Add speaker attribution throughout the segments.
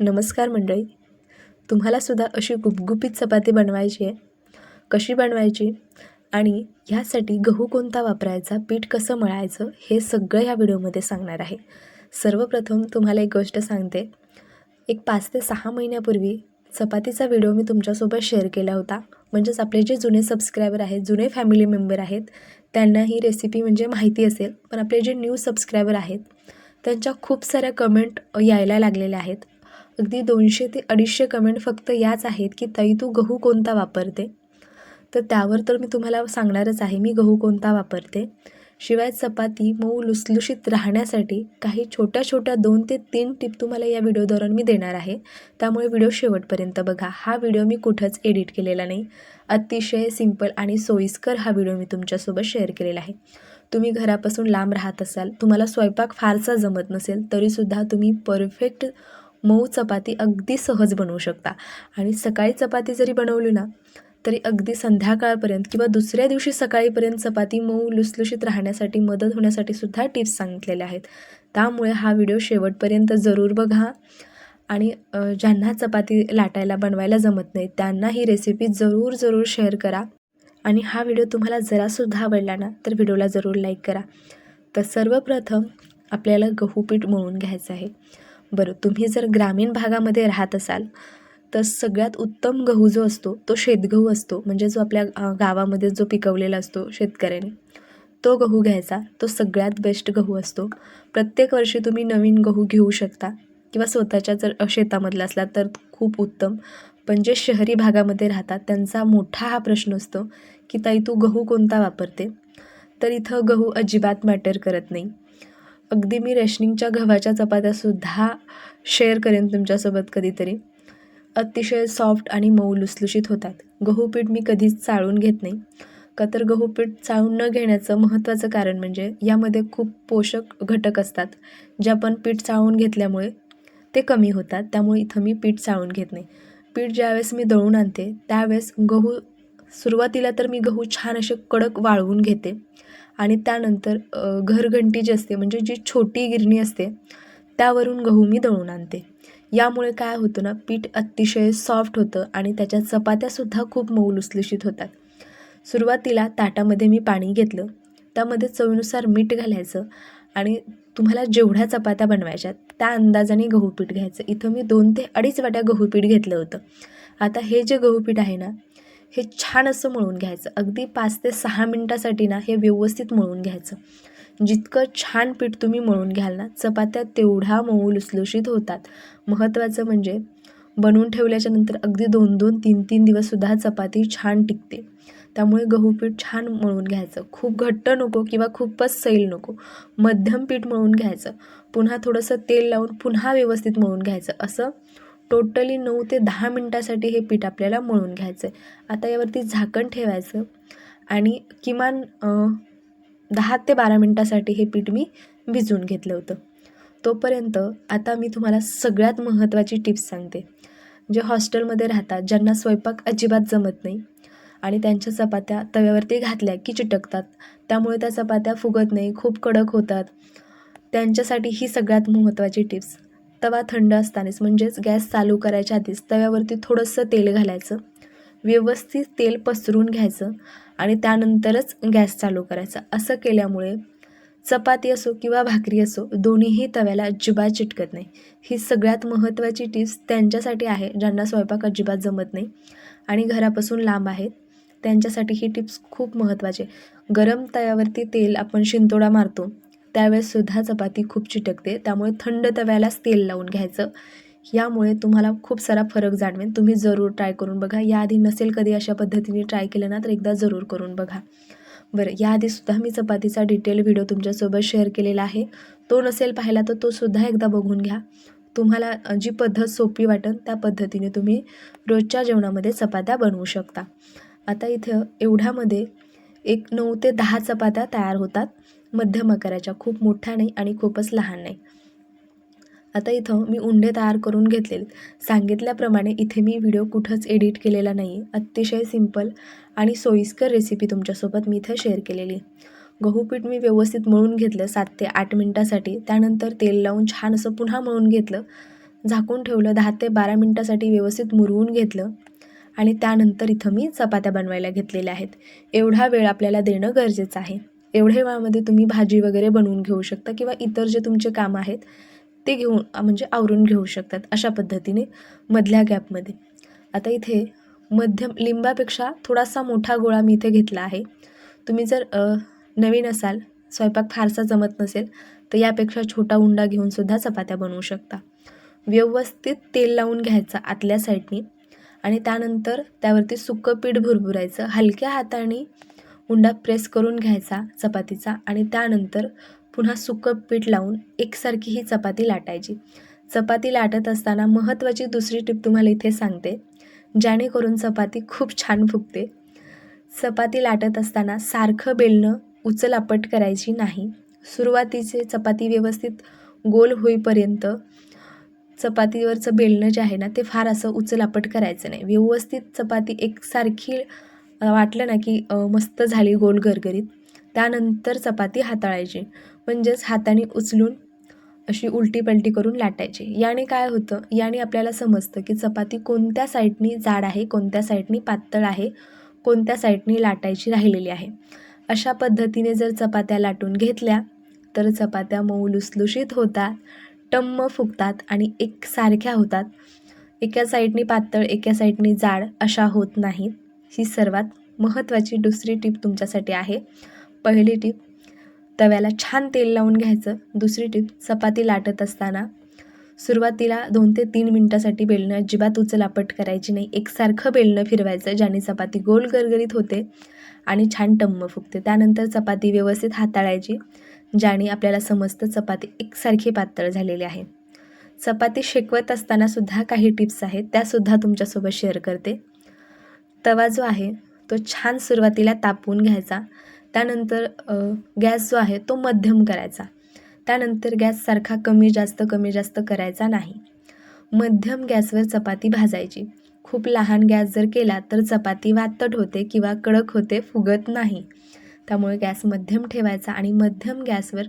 Speaker 1: नमस्कार मंडळी. तुम्हालासुद्धा अशी गुपगुपीत चपाती बनवायची आहे. कशी बनवायची? आणि ह्यासाठी गहू कोणता वापरायचा? पीठ कसं मळायचं? हे सगळं ह्या व्हिडिओमध्ये सांगणार आहे. सर्वप्रथम तुम्हाला एक गोष्ट सांगते. एक पाच ते सहा महिन्यापूर्वी चपातीचा व्हिडिओ मी तुमच्यासोबत शेअर केला होता. म्हणजेच आपले जे जुने सबस्क्रायबर आहेत जुने फॅमिली मेंबर आहेत त्यांना ही रेसिपी म्हणजे माहिती असेल. पण आपले जे न्यू सबस्क्रायबर आहेत त्यांच्या खूप साऱ्या कमेंट यायला लागलेल्या आहेत. अगदी दोनशे ते अडीचशे कमेंट फक्त याच आहेत की ताई तू गहू कोणता वापरते? तर त्यावर तर मी तुम्हाला सांगणारच आहे मी गहू कोणता वापरते? शिवाय चपाती मऊ लुसलुशीत राहण्यासाठी काही छोट्या छोट्या दोन ते तीन टिप तुम्हाला या व्हिडिओदौरान मी देणार आहे. त्यामुळे व्हिडिओ शेवटपर्यंत बघा. हा व्हिडिओ मी कुठंच एडिट केलेला नाही. अतिशय सिंपल आणि सोयीस्कर हा व्हिडिओ मी तुमच्यासोबत शेअर केलेला आहे. तुम्ही घरापासून लांब राहत असाल तुम्हाला स्वयंपाक फारसा जमत नसेल तरीसुद्धा तुम्ही परफेक्ट मऊ चपाती अगदी सहज बनवू शकता. आणि सकाळी चपाती जरी बनवली ना तरी अगदी संध्याकाळपर्यंत किंवा दुसऱ्या दिवशी सकाळीपर्यंत चपाती मऊ लुसलुशीत राहण्यासाठी मदत होण्यासाठी सुद्धा टिप्स सांगितलेल्या आहेत. त्यामुळे हा व्हिडिओ शेवटपर्यंत जरूर बघा. आणि ज्यांना चपाती लाटायला बनवायला जमत नाही त्यांना ही रेसिपी जरूर जरूर शेअर करा. आणि हा व्हिडिओ तुम्हाला जरासुद्धा आवडला ना तर व्हिडिओला जरूर लाईक करा. तर सर्वप्रथम आपल्याला गहू पीठ मळून घ्यायचं आहे. बरं तुम्ही जर ग्रामीण भागामध्ये राहत असाल तर सगळ्यात उत्तम गहू जो असतो तो शेतगहू असतो. म्हणजे जो आपल्या गावामध्ये जो पिकवलेला असतो शेतकऱ्याने तो गहू घ्यायचा. तो सगळ्यात बेस्ट गहू असतो. प्रत्येक वर्षी तुम्ही नवीन गहू घेऊ शकता. किंवा स्वतःच्या जर शेतामधला असला तर खूप उत्तम. पण जे शहरी भागामध्ये राहतात त्यांचा मोठा हा प्रश्न असतो की ताई तू गहू कोणता वापरते? तर इथं गहू अजिबात मॅटर करत नाही. अगदी मी रेशनिंगच्या गव्हाच्या चपात्यासुद्धा शेअर करेन तुमच्यासोबत कधीतरी. अतिशय सॉफ्ट आणि मऊ लुसलुशीत होतात. गहू पीठ मी कधीच चाळून घेत नाही. का तर गहू पीठ चाळून न घेण्याचं महत्त्वाचं कारण म्हणजे यामध्ये खूप पोषक घटक असतात. जे आपण पीठ चाळून घेतल्यामुळे ते कमी होतात. त्यामुळे इथं मी पीठ चाळून घेत नाही. पीठ ज्यावेळेस मी दळून आणते त्यावेळेस गहू सुरुवातीला तर मी गहू छान असे कडक वाळवून घेते. आणि त्यानंतर घरघंटी जी असते म्हणजे जी छोटी गिरणी असते त्यावरून गहू मी दळून आणते. यामुळे काय होतं ना पीठ अतिशय सॉफ्ट होतं आणि त्याच्या चपात्यासुद्धा खूप मऊ लुसलुशीत होतात. सुरुवातीला ताटामध्ये मी पाणी घेतलं. त्यामध्ये चवीनुसार मीठ घालायचं आणि तुम्हाला जेवढ्या चपात्या बनवायच्या त्या अंदाजाने गहू पीठ घ्यायचं. इथं मी दोन ते अडीच वाट्या गहू पीठ घेतलं होतं. आता हे जे गहू पीठ आहे ना हे छान असं मळून घ्यायचं. अगदी पाच ते सहा मिनटासाठी ना हे व्यवस्थित मळून घ्यायचं. जितकं छान पीठ तुम्ही मळून घ्याल ना चपात्या तेवढ्या मऊ लुसलुशीत होतात. महत्त्वाचं म्हणजे बनवून ठेवल्याच्या नंतर अगदी दोन दोन तीन तीन दिवससुद्धा चपाती छान टिकते. त्यामुळे गहू पीठ छान मळून घ्यायचं. खूप घट्ट नको किंवा खूपच सैल नको. मध्यम पीठ मळून घ्यायचं. पुन्हा थोडंसं तेल लावून पुन्हा व्यवस्थित मळून घ्यायचं. असं टोटली नऊ ते दहा मिनटासाठी हे पीठ आपल्याला मळून घ्यायचं आहे आता यावरती झाकण ठेवायचं आणि किमान दहा ते बारा मिनटासाठी हे पीठ मी भिजवून घेतलं होतं. तोपर्यंत आता मी तुम्हाला सगळ्यात महत्त्वाची टिप्स सांगते. जे हॉस्टेलमध्ये राहतात ज्यांना स्वयंपाक अजिबात जमत नाही आणि त्यांच्या चपात्या तव्यावरती घातल्या की चिटकतात त्यामुळे त्या चपात्या फुगत नाही खूप कडक होतात. त्यांच्यासाठी ही सगळ्यात महत्त्वाची टिप्स. तवा थंड असतानाच म्हणजेच गॅस चालू करायच्या आधीच तव्यावरती थोडंसं तेल घालायचं. व्यवस्थित तेल पसरून घ्यायचं आणि त्यानंतरच गॅस चालू करायचा. असं केल्यामुळे चपाती असो किंवा भाकरी असो दोन्हीही तव्याला अजिबात चिटकत नाही. ही सगळ्यात महत्त्वाची टिप्स त्यांच्यासाठी आहे ज्यांना स्वयंपाक अजिबात जमत नाही आणि घरापासून लांब आहेत. त्यांच्यासाठी ही टिप्स खूप महत्त्वाची. गरम तव्यावरती तेल आपण शिंतोडा मारतो. त्यावेळेससुद्धा चपाती खूप चिटकते. त्यामुळे थंड तव्यालाच तेल लावून घ्यायचं. यामुळे तुम्हाला खूप सारा फरक जाणवेल तुम्ही जरूर ट्राय करून बघा. याआधी नसेल कधी अशा पद्धतीने ट्राय केलं ना तर एकदा जरूर करून बघा. बरं याआधीसुद्धा मी चपातीचा डिटेल व्हिडिओ तुमच्यासोबत शेअर केलेला आहे. तो नसेल पाहिला तर तो सुद्धा एकदा बघून घ्या. तुम्हाला जी पद्धत सोपी वाटेल त्या पद्धतीने तुम्ही रोजच्या जेवणामध्ये चपात्या बनवू शकता. आता इथं एवढ्यामध्ये एक नऊ ते दहा चपात्या तयार होतात. मध्यम आकाराच्या खूप मोठ्या नाही आणि खूपच लहान नाही. आता इथं मी उंडे तयार करून घेतलेले सांगितल्याप्रमाणे इथे मी व्हिडिओ कुठंच एडिट केलेला नाही अतिशय सिंपल आणि सोयीस्कर रेसिपी तुमच्यासोबत मी इथं शेअर केलेली. गहूपीठ गहू पीठ मी व्यवस्थित मळून घेतलं सात ते आठ मिनटासाठी. त्यानंतर तेल लावून छान असं पुन्हा मळून घेतलं. झाकून ठेवलं दहा ते बारा मिनटासाठी व्यवस्थित मुरवून घेतलं. आणि त्यानंतर इथं मी चपात्या बनवायला घेतलेल्या आहेत. एवढा वेळ आपल्याला देणं गरजेचं आहे. एवढ्या वेळामध्ये तुम्ही भाजी वगैरे बनवून घेऊ शकता किंवा इतर जे तुमचे काम आहेत ते घेऊन म्हणजे आवरून घेऊ शकतात अशा पद्धतीने मधल्या गॅपमध्ये. आता इथे मध्यम लिंबापेक्षा थोडासा मोठा गोळा मी इथे घेतला आहे. तुम्ही जर नवीन असाल स्वयंपाक फारसा जमत नसेल तर यापेक्षा छोटा उंडा घेऊनसुद्धा चपात्या बनवू शकता. व्यवस्थित तेल लावून घ्यायचं आतल्या साईडनी आणि त्यानंतर त्यावरती सुकं पीठ भुरभुरायचं. हलक्या हाताने उंडा प्रेस करून घ्यायचा चपातीचा आणि त्यानंतर पुन्हा सुकं पीठ लावून एकसारखी ही चपाती लाटायची. चपाती लाटत असताना महत्त्वाची दुसरी टिप तुम्हाला इथे सांगते जेणेकरून चपाती खूप छान फुगते. चपाती लाटत असताना सारखं बेलणं उचलापट करायची नाही. सुरुवातीचे चपाती व्यवस्थित गोल होईपर्यंत चपातीवरचं बेलणं जे आहे ना ते फार असं उचलापट करायचं नाही. व्यवस्थित चपाती एकसारखी वाटलं ना की मस्त झाली गोल गरगरीत त्यानंतर चपाती हाताळायची. म्हणजेच हाताने उचलून अशी उलटी पलटी करून लाटायची. याने काय होतं? याने आपल्याला समजतं की चपाती कोणत्या साईडनी जाड आहे कोणत्या साईडनी पातळ आहे कोणत्या साईडनी लाटायची राहिलेली आहे. अशा पद्धतीने जर चपात्या लाटून घेतल्या तर चपात्या मऊ लुसलुशीत होतात टम्म फुगतात आणि एकसारख्या होतात. एका साईडनी पातळ एका साईडनी जाड अशा होत नाहीत. ही सर्वात महत्त्वाची दुसरी टीप तुमच्यासाठी आहे. पहिली टीप तव्याला छान तेल लावून घ्यायचं. दुसरी टीप चपाती लाटत असताना सुरुवातीला दोन ते तीन मिनटासाठी बेलणं अजिबात उचलापट करायची नाही. एकसारखं बेलणं फिरवायचं ज्याने चपाती गोल गरगरीत होते आणि छान टम्म फुगते. त्यानंतर चपाती व्यवस्थित हाताळायची ज्याने आपल्याला समजतं चपाती एकसारखी पातळ झालेली आहे. चपाती शेकवत असताना सुद्धा काही टिप्स आहेत त्यासुद्धा तुमच्यासोबत शेअर करते. तवा जो आहे तो छान सुरुवातीला तापवून घ्यायचा. त्यानंतर गॅस जो आहे तो मध्यम करायचा. त्यानंतर गॅससारखा कमी जास्त कमी जास्त करायचा नाही. मध्यम गॅसवर चपाती भाजायची. खूप लहान गॅस जर केला तर चपाती वातट होते किंवा कडक होते फुगत नाही. त्यामुळे गॅस मध्यम ठेवायचा आणि मध्यम गॅसवर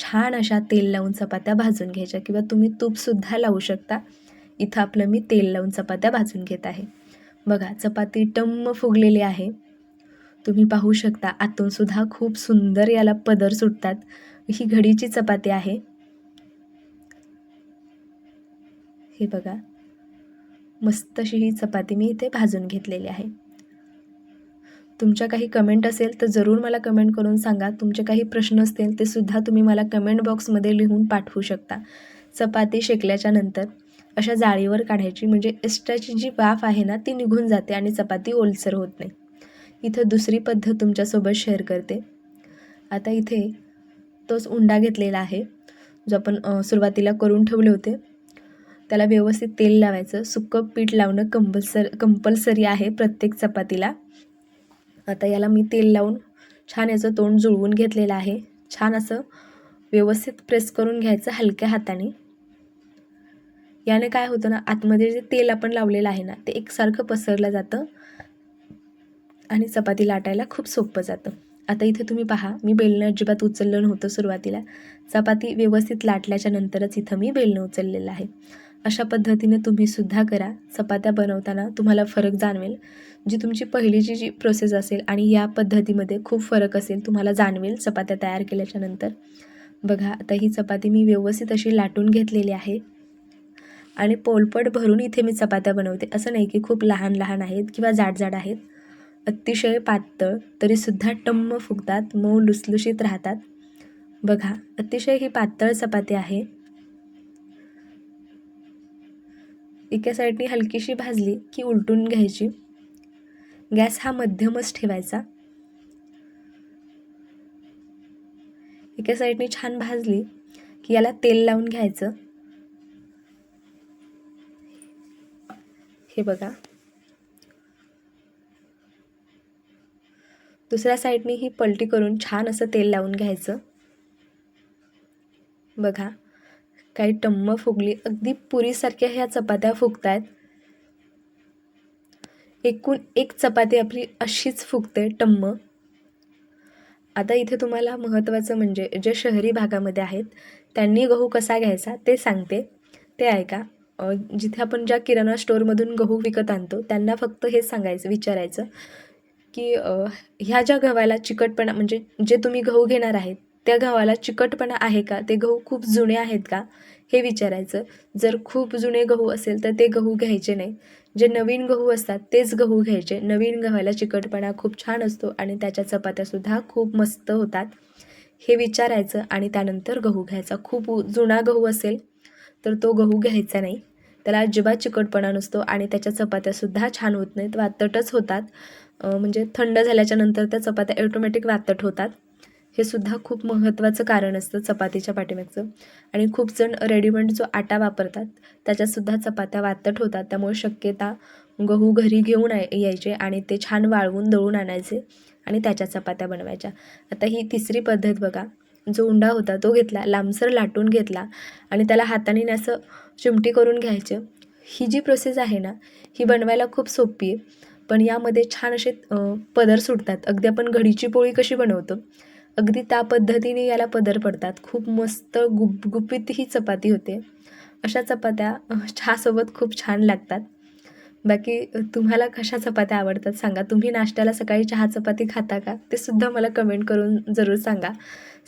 Speaker 1: छान अशा तेल लावून चपात्या भाजून घ्यायच्या किंवा तुम्ही तूपसुद्धा लावू शकता. इथं आपलं मी तेल लावून चपात्या भाजून घेत आहे. बघा चपाती टम्म फुगलेली आहे. तुम्ही पाहू शकता आतूनसुद्धा खूप सुंदर याला पदर सुटतात. ही घडीची चपाती आहे. हे बघा मस्त अशी ही चपाती मी इथे भाजून घेतलेली आहे. तुमच्या काही कमेंट असेल तर जरूर मला कमेंट करून सांगा. तुमचे काही प्रश्न असतील ते सुद्धा तुम्ही मला कमेंट बॉक्समध्ये लिहून पाठवू शकता. चपाती शेकल्याच्या नंतर. अशा जाळीवर काढायची. म्हणजे एक्स्ट्राची जी वाफ आहे ना ती निघून जाते आणि चपाती ओलसर होत नाही. इथं दुसरी पद्धत तुमच्यासोबत शेअर करते. आता इथे तोच उंडा घेतलेला आहे जो आपण सुरुवातीला करून ठेवले होते. त्याला व्यवस्थित तेल लावायचं. सुकं पीठ लावणं कंपल्सर कंपल्सरी आहे प्रत्येक चपातीला. आता याला मी तेल लावून छान याचं तोंड जुळवून घेतलेलं आहे. छान असं व्यवस्थित प्रेस करून घ्यायचं हलक्या हाताने. याने काय होतं ना आतमध्ये जे तेल आपण लावलेलं आहे ना ते एकसारखं पसरलं जातं आणि चपाती लाटायला खूप सोपं जातं. आता इथे तुम्ही पहा मी बेलणं अजिबात उचललं नव्हतं सुरुवातीला. चपाती व्यवस्थित लाटल्याच्या नंतरच इथं मी बेलणं उचललेलं आहे. अशा पद्धतीने तुम्ही सुद्धा करा. चपात्या बनवताना तुम्हाला फरक जाणवेल. जी तुमची पहिलीची जी प्रोसेस असेल आणि या पद्धतीमध्ये खूप फरक असेल तुम्हाला जाणवेल चपात्या तयार केल्याच्यानंतर. बघा आता ही चपाती मी व्यवस्थित अशी लाटून घेतलेली आहे. आणि पोलपट भरून इथे मी चपात्या बनवते. असं नाही की खूप लहान लहान आहेत किंवा जाड जाड आहेत. अतिशय पातळ तरीसुद्धा टम्म फुगतात मऊ लुसलुशीत राहतात. बघा अतिशय ही पातळ चपाती आहे. एका साईडनी हलकीशी भाजली की उलटून घ्यायची. गॅस हा मध्यमच ठेवायचा. एका साईडनी छान भाजली की याला तेल लावून घ्यायचं. हे बघा. दुसऱ्या साईडनी ही पलटी करून छान असं तेल लावून घ्यायचं. बघा. काही टम्म फुगली. अगदी पुरीसारख्या ह्या चपात्या फुगत आहेत एकूण एक चपाती आपली अशीच फुगते टम्म. आता इथे तुम्हाला महत्त्वाचं म्हणजे जे शहरी भागामध्ये आहेत त्यांनी गहू कसा घ्यायचा ते सांगते. ते ऐका. जिथे आपण ज्या किराणा स्टोअरमधून गहू विकत आणतो त्यांना फक्त हेच सांगायचं विचारायचं की ह्या ज्या गव्हाला चिकटपणा म्हणजे जे तुम्ही गहू घेणार आहेत त्या गव्हाला चिकटपणा आहे का? ते गहू खूप जुने आहेत का? हे विचारायचं. जर खूप जुने गहू असेल तर ते गहू घ्यायचे नाही. जे नवीन गहू असतात तेच गहू घ्यायचे. नवीन गव्हाला चिकटपणा खूप छान असतो आणि त्याच्या चपात्यासुद्धा खूप मस्त होतात. हे विचारायचं आणि त्यानंतर गहू घ्यायचा. खूप उ- जुना गहू असेल तर तो गहू घ्यायचा नाही. त्याला अजिबात चिकटपणा नसतो आणि त्याच्या चपात्यासुद्धा छान होत नाहीत वातटच होतात. म्हणजे थंड झाल्याच्यानंतर त्या चपात्या ऑटोमॅटिक वातट होतात. हे सुद्धा खूप महत्त्वाचं कारण असतं चपातीच्या पाठीमागचं. आणि खूप जण रेडीमेड जो आटा वापरतात त्याच्यातसुद्धा चपात्या वातट होतात. त्यामुळे शक्यता गहू घरी घेऊन यायचे आणि ते छान वाळवून दळून आणायचे आणि त्याच्या चपात्या बनवायच्या. आता ही तिसरी पद्धत बघा. जो उंडा होता तो घेतला लांबसर लाटून घेतला आणि त्याला हाताने असं चिमटी करून घ्यायचं. ही जी प्रोसेस आहे ना ही बनवायला खूप सोपी आहे. पण यामध्ये छान असे पदर सुटतात. अगदी आपण घडीची पोळी कशी बनवतो अगदी त्या पद्धतीने याला पदर पडतात. खूप मस्त गुपगुपीत ही चपाती होते. अशा चपात्या चहासोबत खूप छान लागतात. बाकी तुम्हाला कशा चपात्या आवडतात सांगा. तुम्ही नाश्त्याला सकाळी चहा चपाती खाता का? ते सुद्धा मला कमेंट करून जरूर सांगा.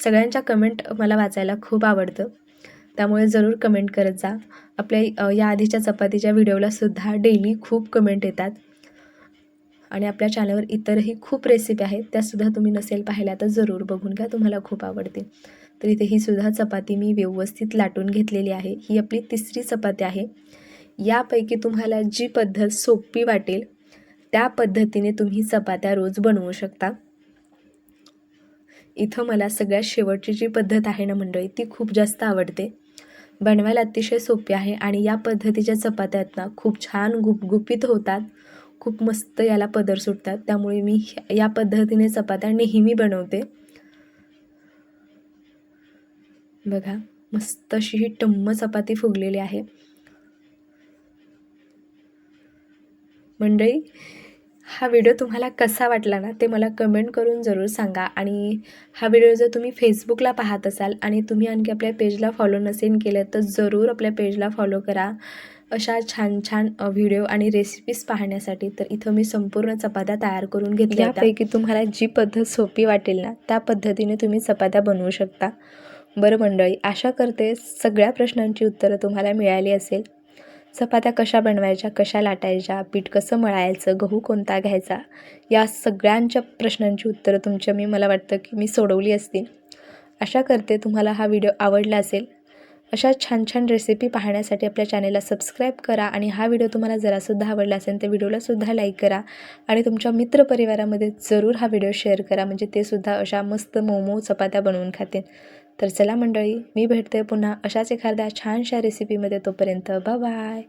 Speaker 1: सगळ्यांच्या कमेंट मला वाचायला खूप आवडतं. त्यामुळे जरूर कमेंट करत जा. आपल्या या आधीच्या चपातीच्या व्हिडिओला सुद्धा डेली खूप कमेंट येतात. आणि आपल्या चॅनलवर इतरही खूप रेसिपी आहेत त्यासुद्धा तुम्ही नसेल पाहिल्या तर जरूर बघून घ्या तुम्हाला खूप आवडते तर इथे ही सुद्धा चपाती मी व्यवस्थित लाटून घेतलेली आहे. ही आपली तिसरी चपाती आहे. यापैकी तुम्हाला जी पद्धत सोपी वाटेल त्या पद्धतीने तुम्ही चपात्या रोज बनवू शकता. इथं मला सगळ्यात शेवटची जी पद्धत आहे ना मंडळी ती खूप जास्त आवडते. बनवायला अतिशय सोपी आहे आणि या पद्धतीच्या चपात्या आहेत ना खूप छान गुपगुपीत होतात खूप मस्त याला पदर सुटतात. त्यामुळे मी ह्या- या पद्धतीने चपात्या नेहमी बनवते. बघा मस्त अशी ही टम्म चपाती फुगलेली आहे. मंडळी हा व्हिडिओ तुम्हाला कसा वाटला ना ते मला कमेंट करून जरूर सांगा. आणि हा व्हिडिओ जर तुम्ही फेसबुकला पाहत असाल आणि तुम्ही आणखी आपल्या पेजला फॉलो नसेल केलं तर जरूर आपल्या पेजला फॉलो करा. अशा छान छान व्हिडिओ आणि रेसिपीज पाहण्यासाठी तर इथं मी संपूर्ण चपात्या तयार करून घेतल्या यापैकी तुम्हाला जी पद्धत सोपी वाटेल ना त्या पद्धतीने तुम्ही चपात्या बनवू शकता. बरं मंडळी आशा करते सगळ्या प्रश्नांची उत्तरं तुम्हाला मिळाली असेल. चपात्या कशा बनवायच्या कशा लाटायच्या पीठ कसं मळायचं गहू कोणता घ्यायचा या सगळ्यांच्या प्रश्नांची उत्तरं तुमच्या मी मला वाटतं की मी सोडवली असतील. आशा करते तुम्हाला हा व्हिडिओ आवडला असेल. अशा छान छान रेसिपी पाहण्यासाठी आपल्या चॅनेलला सबस्क्राईब करा आणि हा व्हिडिओ तुम्हाला जरासुद्धा आवडला असेल तर व्हिडिओलासुद्धा लाईक करा आणि तुमच्या मित्रपरिवारामध्ये जरूर हा व्हिडिओ शेअर करा. म्हणजे ते सुद्धा अशा मस्त मोमो चपात्या बनवून खातील. तर चला मंडळी मी भेटते पुन्हा अशाच एखाद्या छानशा रेसिपीमध्ये तोपर्यंत बाय